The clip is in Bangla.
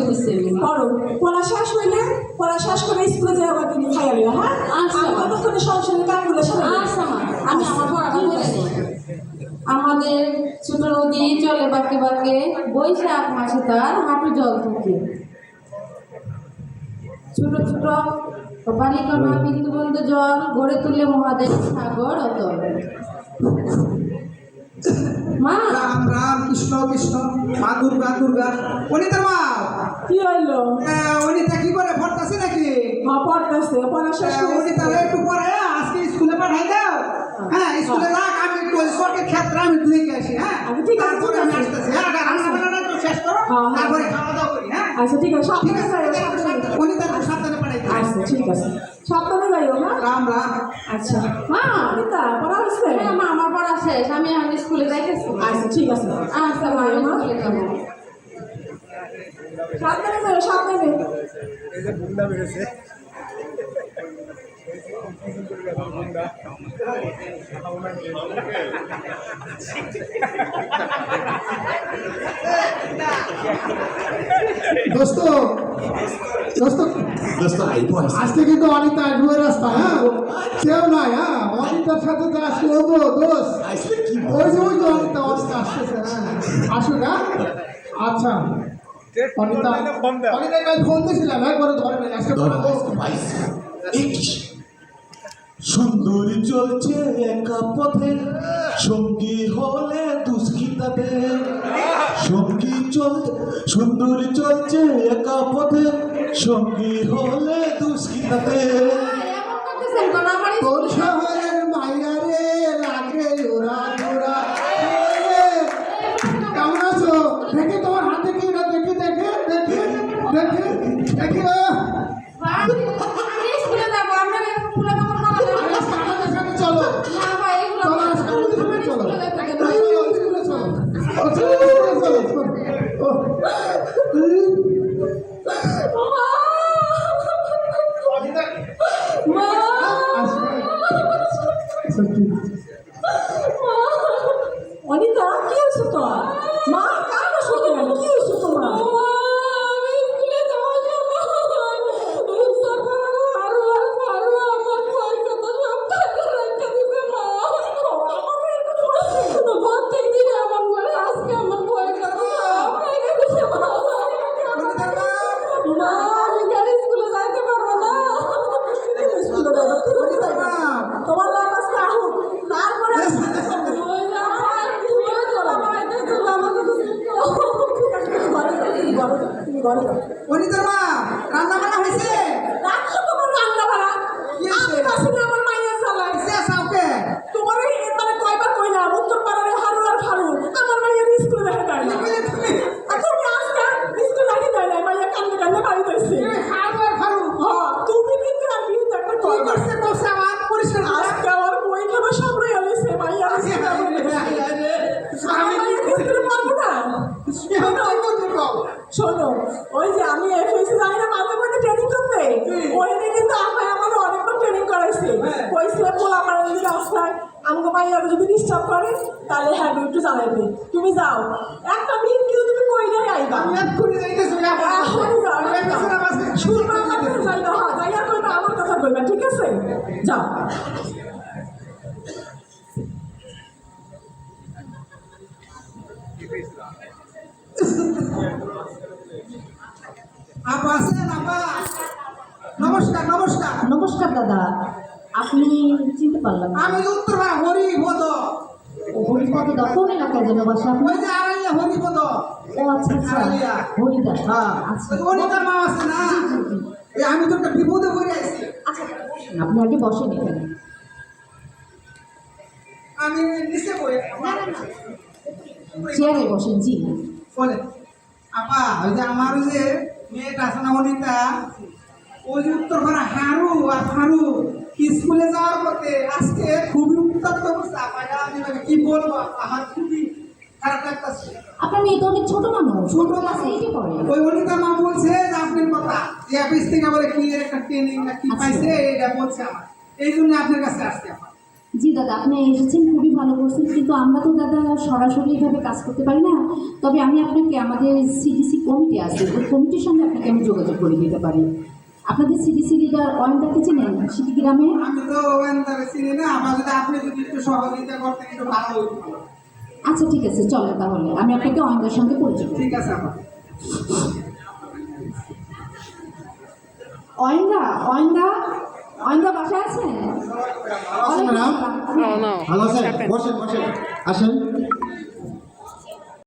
আমি করো পড়া শেষ হইলে পড়া শেষ করে স্কুলে যাওয়া আবার তুমি খাইয়া নিও হ্যাঁ? আচ্ছা। ততক্ষণে সংসারের কামগুলো আচ্ছা আমি আমার পড়াটা বলে দিই আমাদের ছোট নদী চলে বাঁকে বাঁকে বৈশাখ মাসে তার হাঁটু জল থাকে। ছোট ছোট বালিকণা বিন্দু বিন্দু জল গড়ে তুলে মহাদেব সাগর অতল। মা। রাম রাম কৃষ্ণ কৃষ্ণ মা দুর্গা দুর্গা। অনিতা মা কি হইল? আহ, অনিতা কি করে ভরতাছে নাকি? হ্যাঁ পড়তেছে পড়া শেষ করে অনিতা একটু পরে আজকে স্কুলে পাঠাই দাও। হ্যাঁ স্কুলে রাখ আমি একটু শর্টের ক্ষেত্রে আমি দেখে আসি হ্যাঁ? আচ্ছা, ঠিক আছে, তারপরে আমি আসতেছি হ্যাঁ রান্না বান্নাটা একটু শেষ করো হ্যাঁ, হ্যাঁ। তারপরে খাওয়া দাওয়া করি হ্যাঁ? আচ্ছা ঠিক আছে ঠিক আছে যাইও। অনিতা সাবধানে পাঠাই আচ্ছা ঠিক আছে। সাবধানে যাইও হ্যাঁ? রাম রাম। আচ্ছা। মা অনিতা পড়া হয়েছে? হ্যাঁ, মা আমার পড়া শেষ আমি এখন স্কুলে যাইতেছি। আচ্ছা ঠিক আছে। আচ্ছা মা আমি স্কুলে যাব। সাবধানে যাইও সাবধানে। দোস্ত দোস্ত দোস্ত আজকে কিন্তু অনিতা আসবে রাস্তা হ্যাঁ? কেউ নাই হ্যাঁ? অনিতার সাথে তো আজকে হব আসলে কি ওই যে ওই যে অনিতা অনিতা আসতেছে হ্যাঁ। আসুক হ্যাঁ? আচ্ছা। সুন্দরী চলছে একা পথে সঙ্গী হলে দুষ্কৃতাতে। সঙ্গী চলছে সুন্দরী চলছে একা পথে সঙ্গী হলে দুষ্কৃতাতে। যাও, তুমি ঘরে আমাকে যদি ডিস্টার্ব করে তাহলে হ্যাঁ একটু জানাইবে তুমি যাও। একটা মিনিট কিন্তু তুমি কইলে আইবা। আমি এক্ষুনি যাইতেছি হ্যাঁ, কইবা, আমার কথা কইবা, ঠিক আছে? যাও। আপা আছেন আপা? নমস্কার নমস্কার। নমস্কার দাদা। আপনি চিনতে পারলাম না। আমি উত্তর হরি পদ ও হরিপদ দা কোন এলাকায় যেন বাসা ওই যে আড়াইয়া হরি পদ ও আচ্ছা আচ্ছা। হরিদা। হ্যাঁ। আচ্ছা। মা আছে না? এই আমি তো একটা বিপদে পড়ে আছি। আপনি আগে বসেন এখানে। আমি নিচে পড়ে চেয়ারে বসেন জি। বলে আপা ওই যে আমার ওই যে মেয়েটা আছে না অনিতা ওই যে উত্তর পাড়া হারু আর ফারু স্কুলে যাওয়ার পথে আজকে খুবই উত্তপ্ত অবস্থা। আপা আমি মানে কি বলব? আমার খুবই খারাপ লাগতেছে। আপনার মেয়ে তো অনেক ছোট মানুষ। ছোট ক্লাসে এইটে পড়ে ওই অনিতা মা বলছে যে আপনার কথা যে অফিস থেকে বলে কি একটা ট্রেনিং না কি আচ্ছা। পাইছে এটা বলছে আমার। এই জন্য আপনার কাছে আসছে আমার জি দাদা আপনি এসেছেন খুবই ভালো করছেন। কিন্তু আমরা তো দাদা সরাসরি এভাবে কাজ করতে পারি না। তবে আমি আপনাকে আমাদের সিডিসি কমিটি আছে ওই কমিটির সঙ্গে আপনাকে আমি যোগাযোগ করে দিতে পারি। আপনাদের সিডিসি লিডার অয়নটাকে চেনেন সিটি গ্রামে? আমি তো ওয়েন্দারে চিনি না আবার যদি আপনি যদি একটু সহযোগিতা করতেন একটু ভালো হইতো। আচ্ছা ঠিক আছে চলেন তাহলে। আমি আপনাকে অয়নদার সঙ্গে পরিচয় ঠিক আছে আপা অয়নদা অয়নদা অয়নদা বাসায় আছেন? ভালো আছেন হ্যাঁ। ভালো আছেন বসেন বসেন। আসেন।